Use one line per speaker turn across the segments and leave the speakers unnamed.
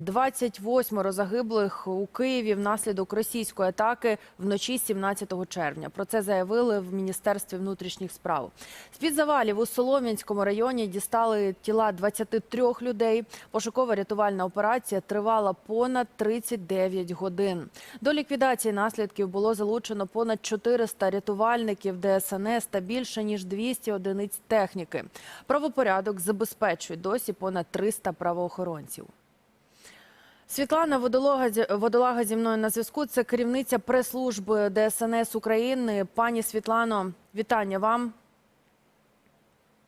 28 загиблих у Києві внаслідок російської атаки вночі 17 червня. Про це заявили в Міністерстві внутрішніх справ. З-під завалів у Солом'янському районі дістали тіла 23 людей. Пошукова рятувальна операція тривала понад 39 годин. До ліквідації наслідків було залучено понад 400 рятувальників ДСНС та більше ніж 200 одиниць техніки. Правопорядок забезпечують досі понад 300 правоохоронців. Світлана Водолога Водолага зі мною на зв'язку. Це керівниця прес-служби ДСНС України. Пані Світлано, вітання вам.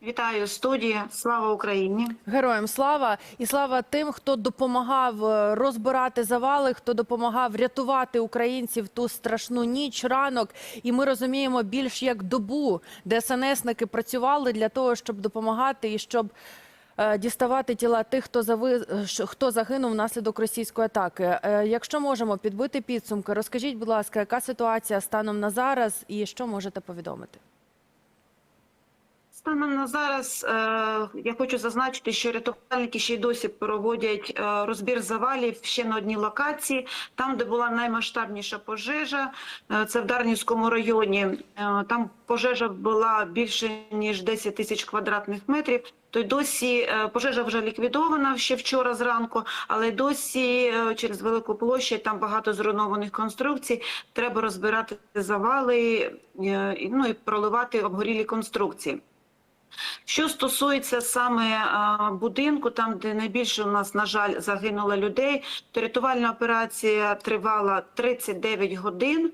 Вітаю студія. Слава Україні.
Героям слава і слава тим, хто допомагав е, розбирати завали, хто допомагав рятувати українців ту страшну ніч, ранок. І ми розуміємо більш як добу, ДСНСники працювали для того, щоб допомагати і щоб діставати тіла тих, хто зави... е, хто загинув внаслідок російської атаки. Е, Якщо можемо підбити підсумки, розкажіть, будь ласка, яка ситуація станом на зараз і що можете повідомити?
Станом на зараз е, я хочу зазначити, що рятувальники ще й досі проводять е, розбір завалів ще на одній локації, там, де була наймасштабніша пожежа, е, це в Дарнівському районі. Там пожежа була більше ніж 10 тисяч квадратних метрів. То й досі пожежа вже ліквідована ще вчора зранку, але досі через велику площадь там багато зруйнованих конструкцій. Треба розбирати завали, ну і проливати обгорілі конструкції. Що стосується саме будинку, там де найбільше у нас, на жаль, загинуло людей, то рятувальна операція тривала 39 годин.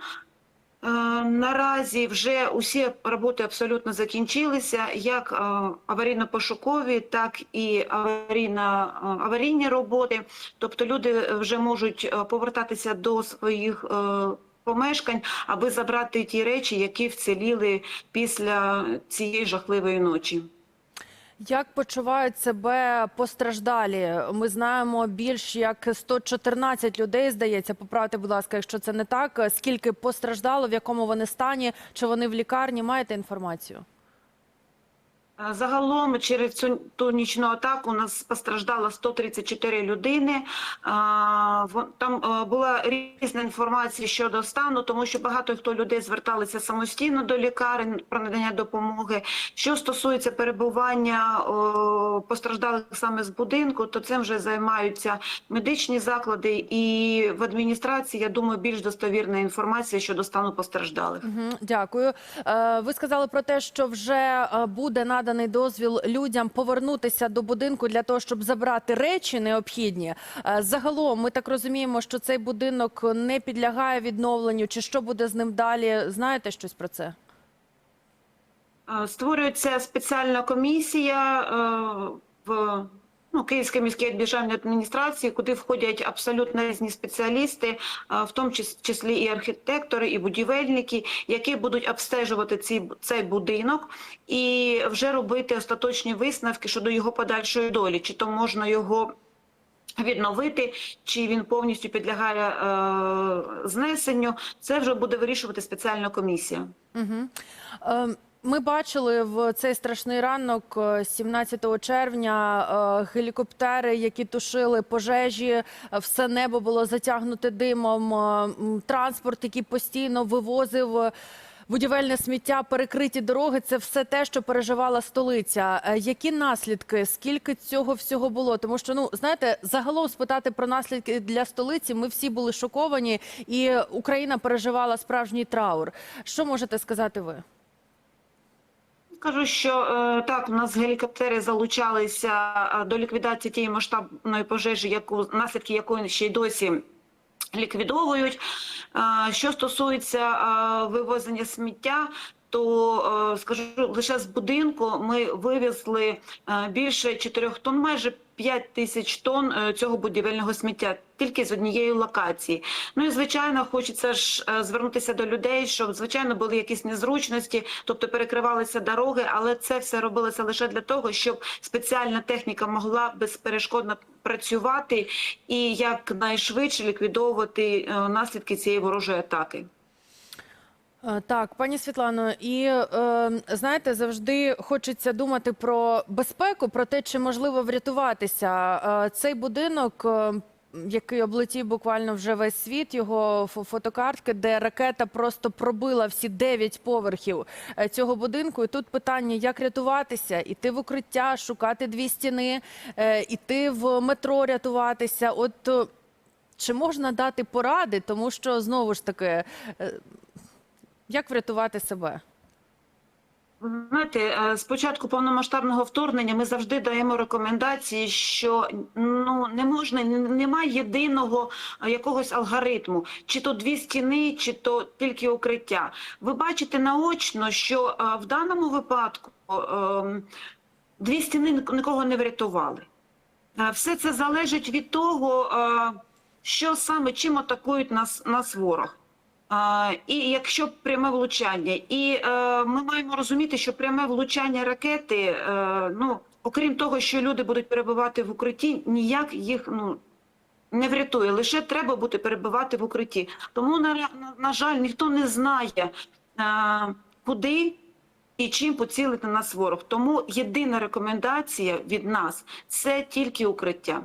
Е, Наразі вже усі роботи абсолютно закінчилися, як е, аварійно-пошукові, так і аварійно, е, аварійні роботи. Тобто люди вже можуть повертатися до своїх помешкань, аби забрати ті речі, які вціліли після цієї жахливої ночі.
Як почувають себе постраждалі? Ми знаємо більш як 114 людей, здається. Поправте, будь ласка, якщо це не так. Скільки постраждало, в якому вони стані, чи вони в лікарні? Маєте інформацію?
Е, Загалом через цю ту нічну атаку у нас постраждало 134 людини. А, Там е, була різна інформація щодо стану, тому що багато хто людей зверталися самостійно до лікарень про надання допомоги. Що стосується перебування постраждалих саме з будинку, то цим вже займаються медичні заклади і в адміністрації. Я думаю, більш достовірна інформація щодо стану постраждалих.
Дякую. Е, Ви сказали про те, що вже е, буде наданий дозвіл людям повернутися до будинку для того, щоб забрати речі необхідні. Е, Загалом, ми так розуміємо, що цей будинок не підлягає відновленню. Чи що буде з ним далі? Знаєте щось про це?
Е, Створюється спеціальна комісія е, в ну, Київській міській державній адміністрації, куди входять абсолютно різні спеціалісти, в тому числі і архітектори, і будівельники, які будуть обстежувати ці, цей будинок і вже робити остаточні висновки щодо його подальшої долі, чи то можна його. Відновити, чи він повністю підлягає е, знесенню, це вже буде вирішувати спеціальна комісія.
Угу. Е, Ми бачили в цей страшний ранок, е, 17 червня, е, гелікоптери, які тушили пожежі, е, все небо було затягнуте димом, е, транспорт, який постійно вивозив. е, Будівельне сміття, перекриті дороги це все те, що переживала столиця. Е, Які наслідки? Скільки цього всього було? Тому що ну знаєте, загалом спитати про наслідки для столиці. Ми всі були шоковані, і Україна переживала справжній траур. Що можете сказати ви?
Скажу, що е, так, у нас гелікоптери залучалися е, до ліквідації тієї масштабної пожежі, яку наслідки якої ще й досі ліквідовують. Е, що стосується вивозення сміття. То скажу лише з будинку ми вивезли більше 4 тонн, майже 5 тисяч тонн е, цього будівельного сміття тільки з однієї локації. Ну і звичайно, хочеться ж е, звернутися до людей, щоб звичайно були якісь незручності, тобто перекривалися дороги, але це все робилося лише для того, щоб спеціальна техніка могла безперешкодно працювати і якнайшвидше ліквідовувати е, наслідки цієї ворожої атаки.
Е, Так, пані Світлано, і е, знаєте, завжди хочеться думати про безпеку, про те, чи можливо врятуватися. Е, цей будинок. е, який облетів буквально вже весь світ, його фо- фотокартки, де ракета просто пробила всі дев'ять поверхів е, цього будинку. І тут питання, як рятуватися, іти в укриття, шукати дві стіни, е, іти в метро рятуватися. От е, чи можна дати поради, тому що знову ж таки, е, як врятувати себе?
Знаєте, е, з початку повномасштабного вторгнення ми завжди даємо рекомендації, що ну не можна, немає єдиного е, якогось алгоритму, чи то дві стіни, чи то тільки укриття. Ви бачите наочно, що е, в даному випадку дві стіни нікого не врятували. Все це залежить від того, що саме чим атакують нас, нас ворог. І якщо пряме влучання, і е, ми маємо розуміти, що пряме влучання ракети, е, ну окрім того, що люди будуть перебувати в укритті, ніяк їх ну не врятує. Лише треба бути перебувати в укритті. Тому на, на, на жаль, ніхто не знає, е, куди і чим поцілити нас ворог. Тому єдина рекомендація від нас це тільки укриття.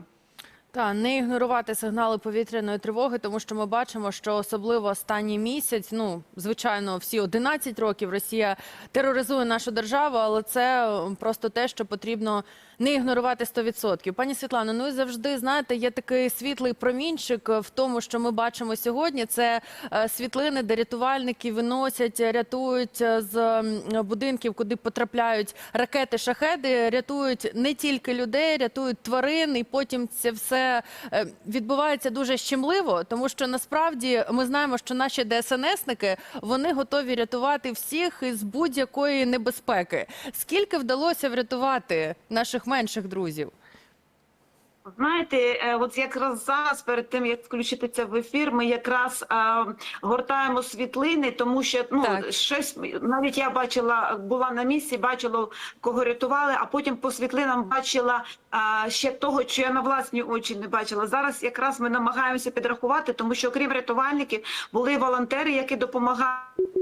Та не ігнорувати сигнали повітряної тривоги, тому що ми бачимо, що особливо останній місяць, ну звичайно, всі 11 років Росія тероризує нашу державу, але це просто те, що потрібно не ігнорувати 100%. Пані Світлано, ну і завжди знаєте, є такий світлий промінчик в тому, що ми бачимо сьогодні. Це е, світлини, де рятувальники виносять, рятують е, з будинків, куди потрапляють ракети, шахеди, рятують не тільки людей, рятують тварин, і потім це все е, відбувається дуже щемливо, тому що насправді ми знаємо, що наші ДСНСники вони готові рятувати всіх із будь-якої небезпеки. Скільки вдалося врятувати наших менших друзів?
Знаєте, е, от якраз зараз, перед тим як включити це в ефір, ми якраз е, гортаємо світлини, тому що ну
Так.
щось навіть я бачила, була на місці, бачила кого рятували, а потім по світлинам бачила е, ще того, що я на власні очі не бачила. Зараз якраз ми намагаємося підрахувати, тому що окрім рятувальників були волонтери, які допомагали.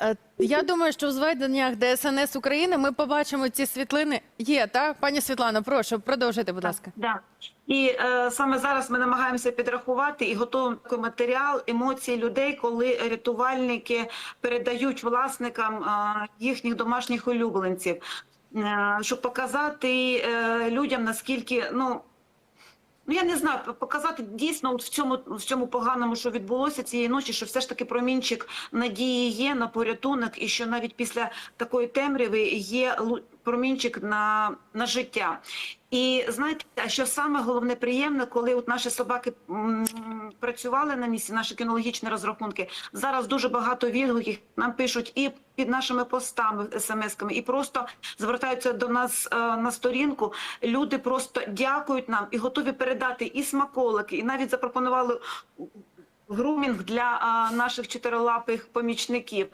Е, Я думаю, що в зведеннях ДСНС України ми побачимо ці світлини. Є так, пані Світлано, прошу продовжуйте, будь ласка.
Да. І е, саме зараз ми намагаємося підрахувати і готуємо такий матеріал емоцій людей, коли рятувальники передають власникам е, їхніх домашніх улюбленців, е, щоб показати е, людям наскільки ну. Ну, я не знаю, показати дійсно от в цьому в цьому поганому, що відбулося цієї ночі, що все ж таки промінчик надії є на порятунок, і що навіть після такої темряви є промінчик на, на життя. І знаєте, а що саме головне приємне, коли от наші собаки працювали на місці, наші кінологічні розрахунки. Зараз дуже багато відгуків нам пишуть і під нашими постами, смс-ками, і просто звертаються до нас е, на сторінку. Люди просто дякують нам і готові передати і смаколики, і навіть запропонували. Грумінг для наших чотирилапих помічників.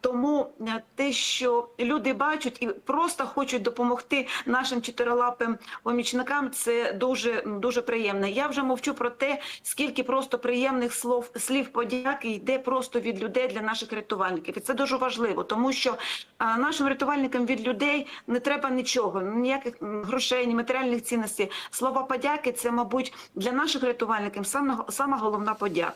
Тому е, те, що люди бачать і просто хочуть допомогти нашим чотирилапим помічникам, це дуже дуже приємно. Я вже мовчу про те, скільки просто приємних слов слів подяки йде просто від людей для наших рятувальників. І це дуже важливо, тому що нашим рятувальникам від людей не треба нічого, ніяких грошей, ні матеріальних цінностей. Слова подяки це, мабуть, для наших рятувальників саме сама головна подяка.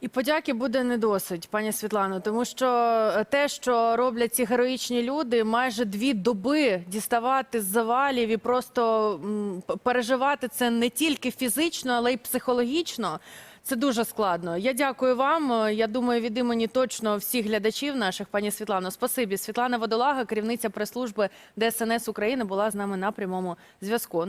І подяки буде не досить, пані Світлано, тому що е, те, що роблять ці героїчні люди, майже дві доби діставати з завалів і просто переживати це не тільки фізично, але й психологічно. Це дуже складно. Я дякую вам. Е, Я думаю, від імені точно всіх глядачів наших, пані Світлано. Спасибі. Світлана Водолага, керівниця прес-служби ДСНС України, була з нами на прямому зв'язку.